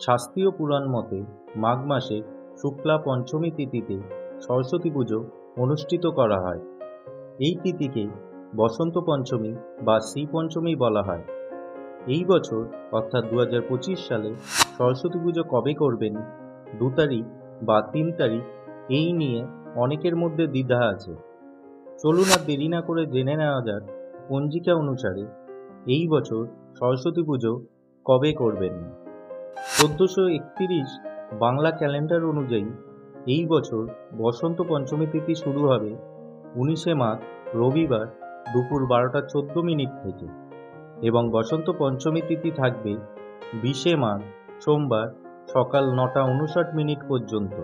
শাস্ত্রীয় পুরাণ মতে, মাঘ মাসে শুক্লা পঞ্চমী তিথিতে সরস্বতী পুজো অনুষ্ঠিত করা হয়। এই তিথিকে বসন্ত পঞ্চমী বা শ্রী পঞ্চমী বলা হয়। এই বছর, অর্থাৎ দু সালে, সরস্বতী পুজো কবে করবেন, দু তারিখ বা তিন তারিখ, এই নিয়ে অনেকের মধ্যে দ্বিধা আছে। চলুন আর দেরি না করে জেনে নেওয়া যাক পঞ্জিকা অনুসারে এই বছর সরস্বতী পুজো কবে করবেন। চোদ্দোশো একতিরিশ বাংলা ক্যালেন্ডার অনুযায়ী এই বছর বসন্ত পঞ্চমী তিথি শুরু হবে উনিশে মাঘ রবিবার দুপুর বারোটা চোদ্দ মিনিট থেকে এবং বসন্ত পঞ্চমী তিথি থাকবে বিশে মাঘ সোমবার সকাল নটা উনষাট মিনিট পর্যন্ত।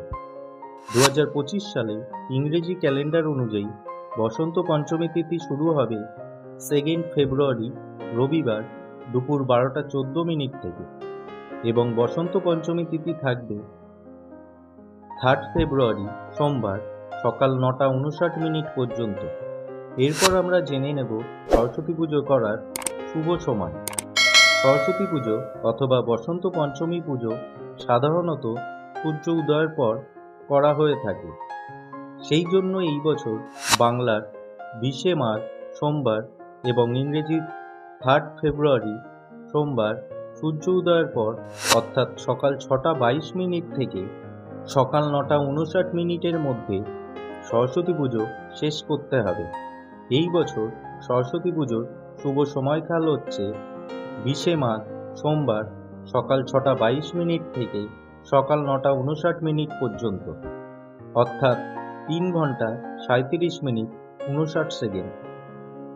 দু হাজার পঁচিশ সালে ইংরেজি ক্যালেন্ডার অনুযায়ী বসন্ত পঞ্চমী তিথি শুরু হবে সেকেন্ড ফেব্রুয়ারি রবিবার দুপুর বারোটা চোদ্দ মিনিট থেকে। এবং বসন্ত পঞ্চমী তিথি থাকবে থার্ড ফেব্রুয়ারি সোমবার, সকাল নটা উনষাট মিনিট পর্যন্ত। এরপর আমরা জেনে নেব সরস্বতী পুজো করার শুভ সময়। সরস্বতী পুজো অথবা বসন্ত পঞ্চমী পুজো সাধারণত সূর্য উদয়ের পর করা হয়ে থাকে। সেই জন্য এই বছর বাংলার বিশে মার্চ, সোমবার এবং ইংরেজির থার্ড ফেব্রুয়ারি সোমবার সূর্য উদয়ের পর, অর্থাৎ সকাল ছটা বাইশ মিনিট থেকে সকাল নটা উনষাট মিনিটের মধ্যে সরস্বতী পুজো শেষ করতে হবে। এই বছর সরস্বতী পুজোর শুভ সময়কাল হচ্ছে বিশে মাঘ, সোমবার, সকাল ছটা বাইশ মিনিট থেকে সকাল নটা উনষাট মিনিট পর্যন্ত। অর্থাৎ তিন ঘণ্টা সাঁত্রিশ মিনিট উনষাট সেকেন্ড।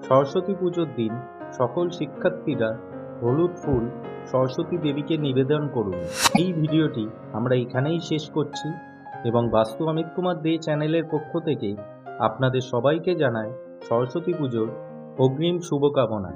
সরস্বতী পুজোর দিন সকল শিক্ষার্থীরা হলুদ ফুল সরস্বতী দেবীকে নিবেদন করুন। এই ভিডিওটি আমরা এখানেই শেষ করছি এবং বাস্তু অমিত কুমার দে চ্যানেলের পক্ষ থেকে আপনাদের সবাইকে জানায় সরস্বতী পুজোর অগ্রিম শুভকামনা।